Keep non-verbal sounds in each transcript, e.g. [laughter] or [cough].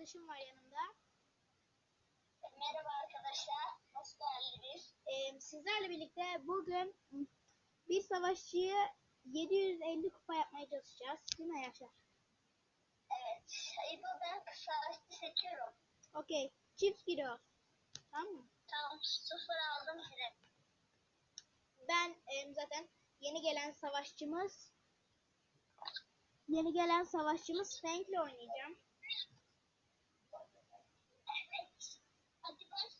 arkadaşım var yanımda. Merhaba arkadaşlar. Hoş geldiniz. Ee, sizlerle birlikte bugün bir savaşçıyı 750 kupa yapmaya çalışacağız. Değil mi Yaşar? Evet. İbo ben kısa seçiyorum. Okey. Çift giriyoruz. Tamam mı? Tamam. Sıfır aldım direkt. Ben em, zaten yeni gelen savaşçımız yeni gelen savaşçımız Fank'le oynayacağım. Evet. Hadi baş.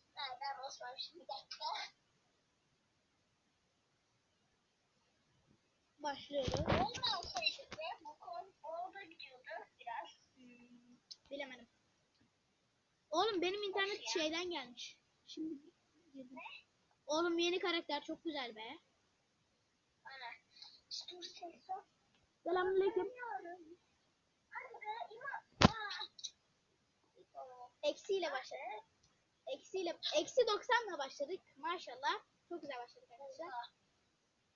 Başlamışım? Bir dakika. Başlıyoruz. Olmasaydı be bu konu orada gidiyordu biraz. Hmm, bilemedim. Oğlum benim internet şeyden gelmiş. Şimdi girdim. Oğlum yeni karakter çok güzel be. Ana. Dur ses ol. Selamünaleyküm. Eksiyle başladık. Eksiyle, eksi 90'la başladık. Maşallah. Çok güzel başladık arkadaşlar.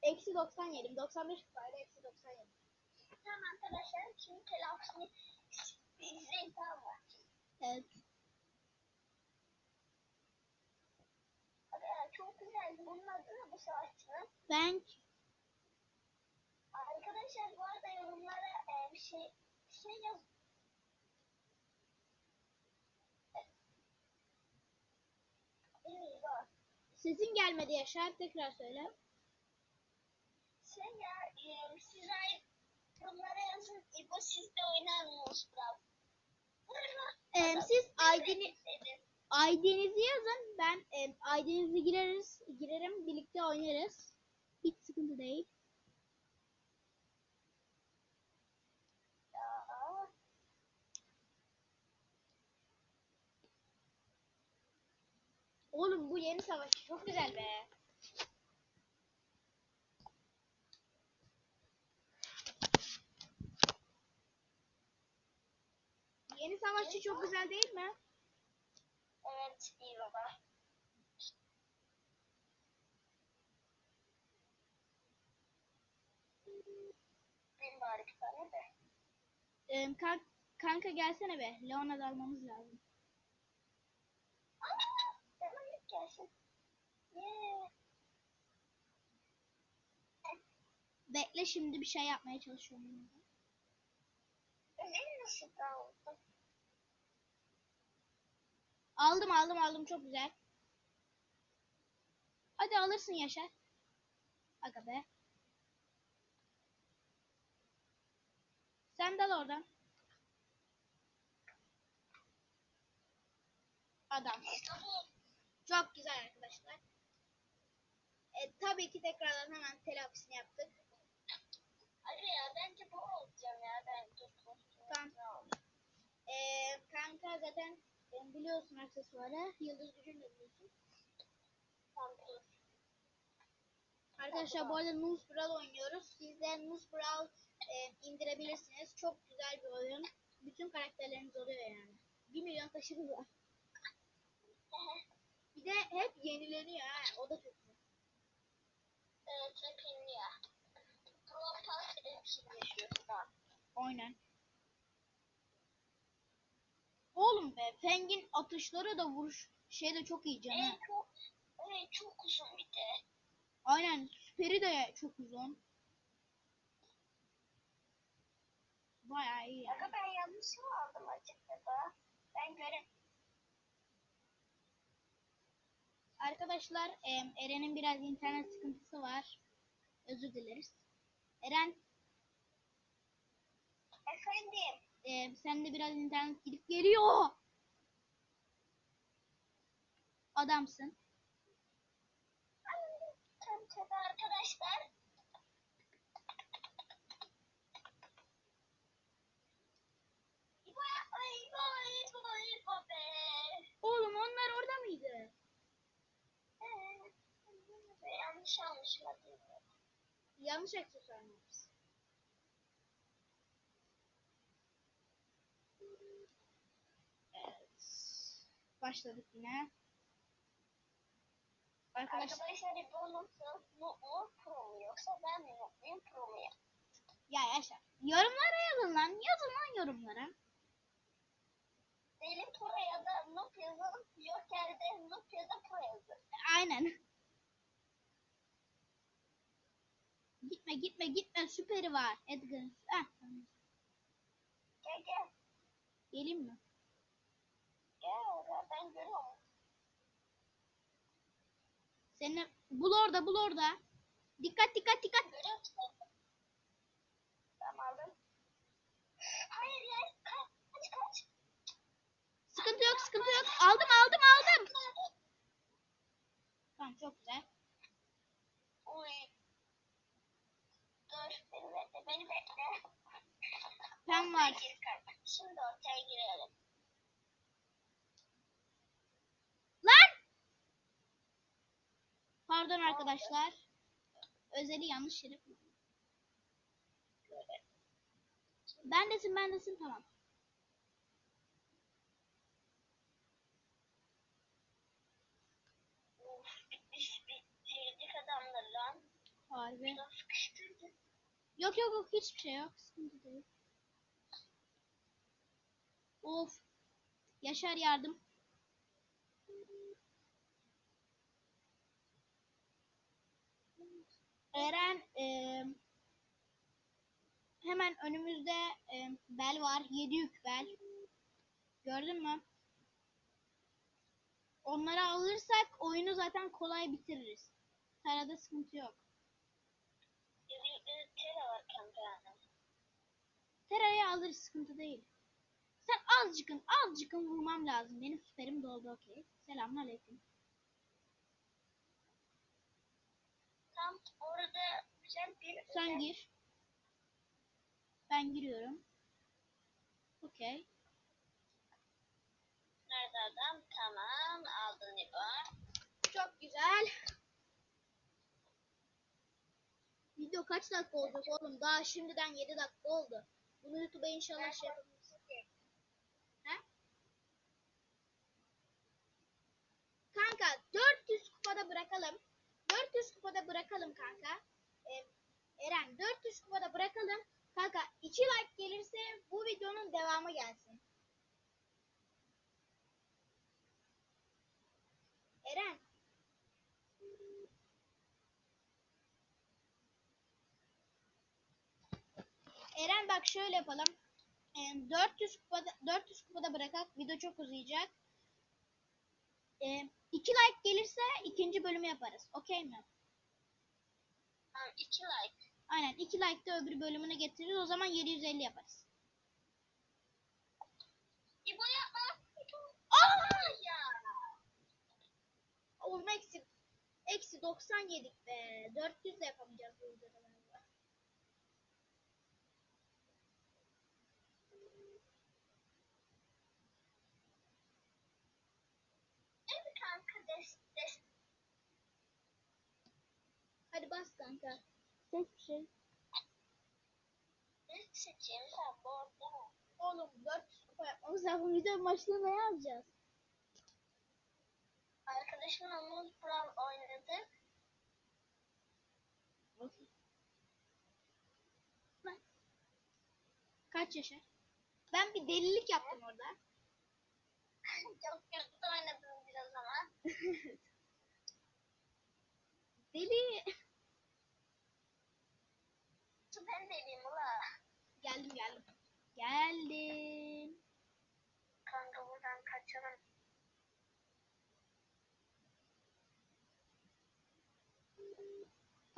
Eksi 90 yedim. 95 kupayla eksi 90 yedim. Tamam arkadaşlar. Şimdi telaffuzunu izleyin tamam mı? Evet. Çok güzel. Bunun adı ne bu savaşçının? Bank. Arkadaşlar bu arada yorumlara e, bir şey bir şey yaz. İyi bak. Sesin gelmedi Yaşar. Tekrar söyle. Şey ya e, siz ay yorumlara yazın. İbo siz de oynar mısınız biraz? Ee, siz ID'ni ID'nizi yazın. Ben e, ID'nizi gireriz, girerim. Birlikte oynarız. Hiç sıkıntı değil. Oğlum bu yeni savaşçı çok güzel be. Yeni savaşçı çok güzel değil mi? Evet iyi baba. Bin bari bir tane de. Ee, kan- kanka gelsene be. Leon'a da almamız lazım. Aa, Tamam ilk gelsin. Bekle şimdi bir şey yapmaya çalışıyorum. Özel nasıl dağıldı? Aldım aldım aldım çok güzel. Hadi alırsın Yaşar. Aga be. Sen dal oradan. Adam. Çok güzel arkadaşlar. E, tabii ki tekrardan hemen telafisini yaptık. Hadi ya bence bu olacağım ya ben dur. Tamam. E, kanka zaten e, biliyorsun aksesuarı. Yıldız gücünü de biliyorsun. Tamam. Arkadaşlar bu arada Nuz Brawl oynuyoruz. Siz de Nuz Brawl e, indirebilirsiniz. Çok güzel bir oyun. Bütün karakterleriniz oluyor yani. 1 milyon taşımız var. Bir de hep yenileniyor ha. O da çok güzel. Evet hep ya. Pro Pass etkileşiyor da. Aynen. Oğlum be Feng'in atışları da vuruş şey de çok iyi canı. En çok evet çok uzun bir de. Aynen süperi de çok uzun. Bayağı iyi yani. Aga ben yanlış mı aldım acaba? Ben görem. Arkadaşlar Eren'in biraz internet sıkıntısı var. Özür dileriz. Eren Efendim. em, sen de biraz internet gidip geliyor. Adamsın. Arkadaşlar. Yanlış aksesuar mı? başladık yine. Arkadaşlar, Arkadaşlar yapalım o pro mu yoksa ben mi mutluyum pro mu ya? Ya yaşa. Yorumlara yazın lan. Yazın lan yorumlara. Deli pro ya da noob yazın. Yok yerde noob ya da pro yazın. Aynen. Gitme gitme gitme süperi var. Heh, tamam. Gel gel. Geleyim mi? Gel ya ben görüyorum. Seni bul orada bul orada. Dikkat dikkat dikkat. Tamam aldım. Hayır ya. Kaç kaç kaç. Sıkıntı yok sıkıntı yok. Aldım aldım aldım. Tamam çok güzel. Uy. Beni bekle Ortaya var. Şimdi ortaya girelim. Lan! Pardon arkadaşlar. Özeli yanlış yere tamam. Uf bitmiş bitirdik adamlar lan. Harbi. Biraz. Yok yok yok hiçbir şey yok. Sıkıntı değil. Of. Yaşar yardım. Eren eee, hemen önümüzde eee, bel var. 7 yük bel. Gördün mü? Onları alırsak oyunu zaten kolay bitiririz. Tarada sıkıntı yok. Yürü tere var kanka. Tera'yı alırız sıkıntı değil. Sen azıcıkın azıcıkın vurmam lazım. Benim süperim doldu okey. Selamünaleyküm. Tam orada güzel bir Sen gir. Ben giriyorum. Okey. Nerede adam? Tamam aldın İbo. Çok güzel. Video kaç dakika olacak oğlum? Daha şimdiden 7 dakika oldu. Bunu YouTube'a inşallah şey yapabiliriz. He? Kanka 400 kupada bırakalım. 400 kupada bırakalım kanka. Ee, Eren 400 kupada bırakalım. Kanka 2 like gelirse bu videonun devamı gelsin. Eren. Eren bak şöyle yapalım. Ee, 400 kupada 400 kupada bırakak. Video çok uzayacak. Ee, 2 like gelirse ikinci bölümü yaparız. Okey mi? Tamam iki like. Aynen 2 like de öbür bölümünü getiririz. O zaman 750 yaparız. İbo yapma. İbo. Aa! Ya. Oğlum eksi, eksi 90 yedik be. 400 de yapamayacağız bu videoda galiba. Evet kanka des des. Hadi bas kanka. Ses bir şey. Ne seçeyim sen bu orada. Oğlum 400 kupa yapmamız lazım. Video başlığına ne yazacağız? Arkadaşımla Muz Brawl oynadık. Lan. Kaç yaşa? Ben bir delilik yaptım orada. [laughs] Çok kötü oynadım biraz ama. [laughs]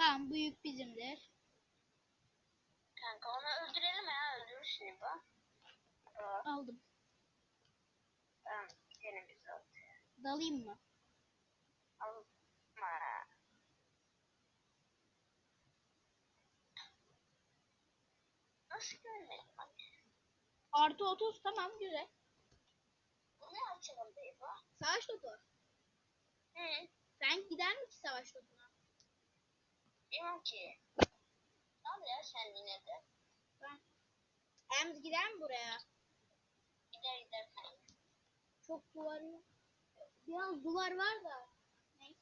Tamam bu yük bizimdir. Kanka onu öldürelim ya öldürürsün İbo. Aa, Aldım. Tamam gidelim biz ortaya. Dalayım mı? Alma. Nasıl görmedim bak. Artı 30 tamam güzel. Bunu açalım be İbo. Savaş topu. Hı. Sen gider mi ki savaş topuna? Bilmem ki. Al ya sen yine de. Ben. Ems gider mi buraya? Gider gider kanka. Çok duvar yok. Biraz duvar var da. Neyse.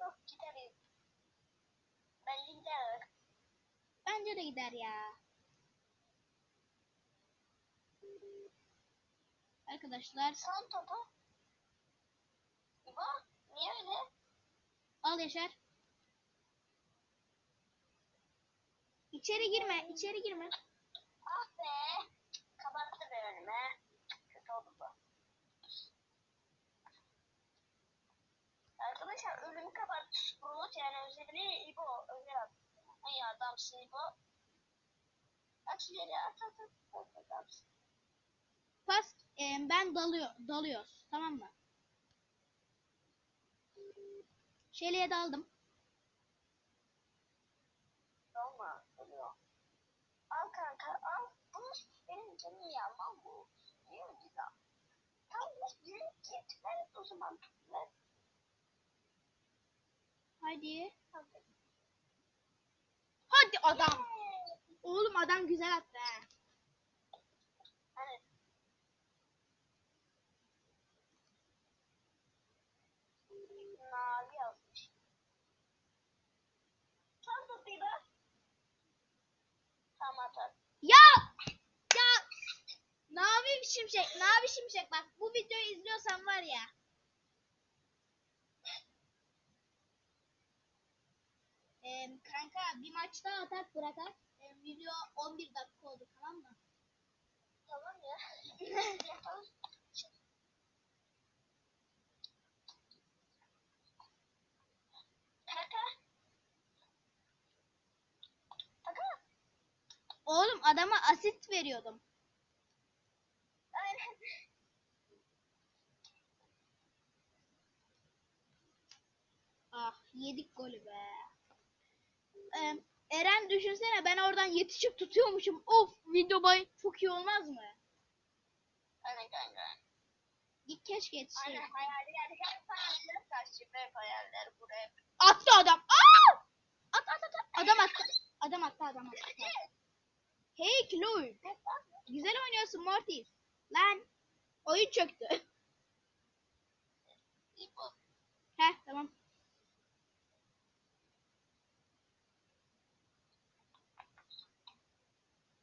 Yok gideriz. Bence gider. Bence de gider ya. Arkadaşlar Son topu. İbo niye öyle? Al Yaşar. İçeri girme, içeri girme. Ah be. Kapattı be önüme. Kötü oldu bu. Arkadaşlar önümü kapattı. Sprolot yani özelliği İbo. Özel at. Ay adamsın İbo. At ileri at at at. at adamsın. Pas e, ben dalıyor, dalıyoruz. Tamam mı? Şeliğe daldım. Olma. Oluyor. Al kanka al. Bunu benim canım yanmam bu. Niye öyle lan? Tamam Ver o zaman. Ver. Hadi. Hadi adam. Oğlum adam güzel attı. Hani mavi yazmış. Tam tutayım ben. Tamam atar. Ya! Ya! Navi Şimşek, Navi Şimşek bak bu videoyu izliyorsan var ya. Ee, kanka bir maç daha atak bırakak. Ee, video 11 dakika oldu tamam mı? Tamam ya. Oğlum adama asit veriyordum. Aynen. Ah yedik golü be. Ee, Eren düşünsene ben oradan yetişip tutuyormuşum. Of video boy çok iyi olmaz mı? Aynen kanka. Git keşke yetişseydim. Aynen hayali yani hep hayaller karşı hep hayaller buraya. Attı adam. Aa! At at at. Adam attı. Adam attı adam attı. Hey Chloe. Güzel oynuyorsun Mortis. Lan. Oyun çöktü. Heh tamam.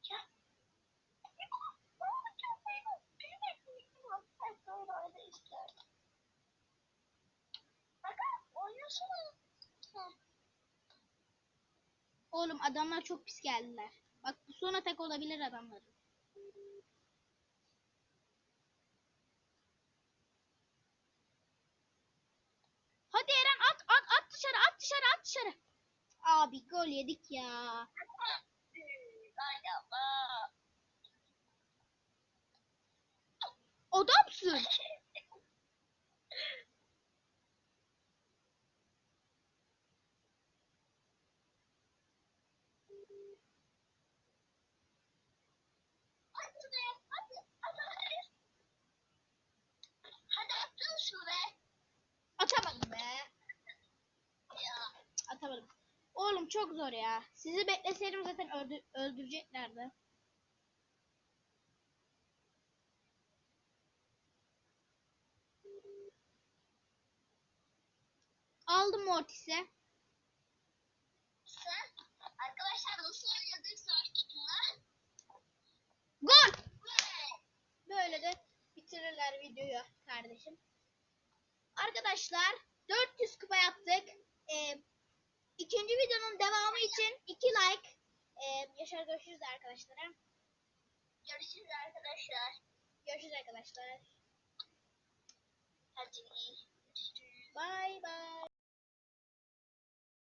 Ya. İbo. Ne olacak İbo? Büyümek mi İbo? Hep böyle öyle isterdim. Kaka oynasana. Hı. Oğlum adamlar çok pis geldiler. Bak bu son atak olabilir adamların. Hadi Eren at at at dışarı at dışarı at dışarı. Abi gol yedik ya. Adamsın. Hadi be. Hadi. Hadi hadi. Hadi attın şunu be. Atamadım be. Ya. Atamadım. Oğlum çok zor ya. Sizi bekleseydim zaten öldü- öldüreceklerdi. Aldım Mortis'e. Arkadaşlar nasıl oynadıysa tuttular. Gol! Böyle de bitirirler videoyu kardeşim. Arkadaşlar 400 kupa yaptık. Ee, ikinci videonun devamı için 2 like. Ee, Yaşar görüşürüz arkadaşlar. Görüşürüz arkadaşlar. Görüşürüz arkadaşlar. Hadi. Bye bye.